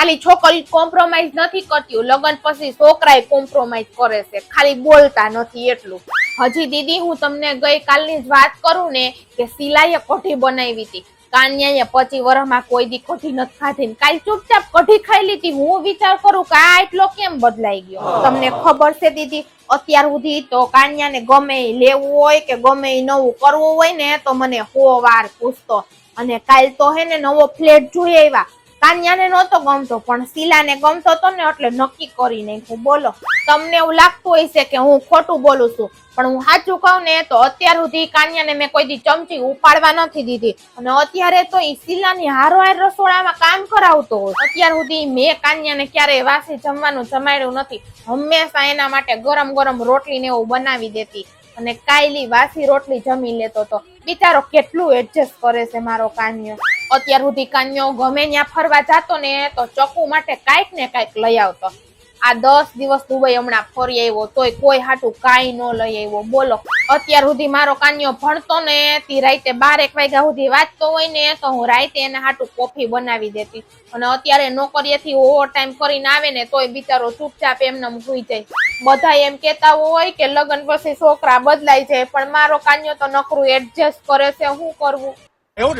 ખાલી છોકરી કોમ્પ્રોમાઇઝ નથી કરતી લગ્ન પછી છોકરાએ કોમ્પ્રોમાઇઝ કરે છે. ખાલી બોલતા નથી એટલું. હજી દીદી, હું તમને ગઈ કાલની જ વાત કરું ને કે સિલાઈએ કઢી બનાવી હતી. કાન્યાએ પચી વર્ષમાં કોઈ દી કઢી નથી ખાધી કાલ ચૂપચાપ કઢી ખાઈ લીધી. હું વિચાર કરું કે આ એટલો કેમ બદલાઈ ગયો? તમને ખબર છે દીદી, અત્યાર સુધી તો કાન્યાને ગમે લેવું હોય કે ગમે નવું કરવું હોય ને, તો મને હો વાર પૂછતો. અને કાલ તો હે ને નવો ફ્લેટ જોઈ આવ્યા. કાન્યાને નહોતો ગમતો, પણ શીલાને ગમતો હતો ને એટલે નક્કી કરી નાખ્યું. બોલો, તમને એવું લાગતું હશે કે હું ખોટું બોલું છું, પણ હું સાચું કહું ને તો અત્યાર સુધી કાન્યાને મેં કોઈ દી ચમચી ઉપાડવા નથી દીધી. અને અત્યારે તો ઈ શીલાની હારોહાર રસોડામાં કામ કરાવતો હોય. અત્યાર સુધી મેં કાન્યાને ક્યારેય વાસી જમવાનું જમાડ્યું નથી. હંમેશા એના માટે ગરમ ગરમ રોટલી ને એવું બનાવી દેતી. અને કાયલી વાસી રોટલી જમી લેતો તો બિચારો કેટલું એડજસ્ટ કરે છે મારો કાન્યો. અત્યાર સુધી કાન્યો ગમે ત્યાં ફરવા જતો ને તો ચકુ માટે કાંઈક ને કાંઈક લઈ આવતો. આ દસ દિવસ દુબઈ હમણાં ફરી આવ્યો તોય કોઈ હાટું કાંઈ ન લઈ આવ્યો. બોલો, અત્યાર સુધી મારો કાન્યો ભણતો ને તે રાતે બાર એક વાગ્યા સુધી વાંચતો હોય ને તો હું રાતે એને હાટું કોફી બનાવી દેતી. અને અત્યારે નોકરીએથી ઓવર ટાઈમ કરીને આવે ને તોય બિચારો ચૂપચાપ એમને સુઈ જાય. બધા એમ કેતા હોય કે લગ્ન પછી છોકરા બદલાય છે પણ મારો કાન્યો તો નકરું એડજસ્ટ કરે છે, હું કરવું? એવું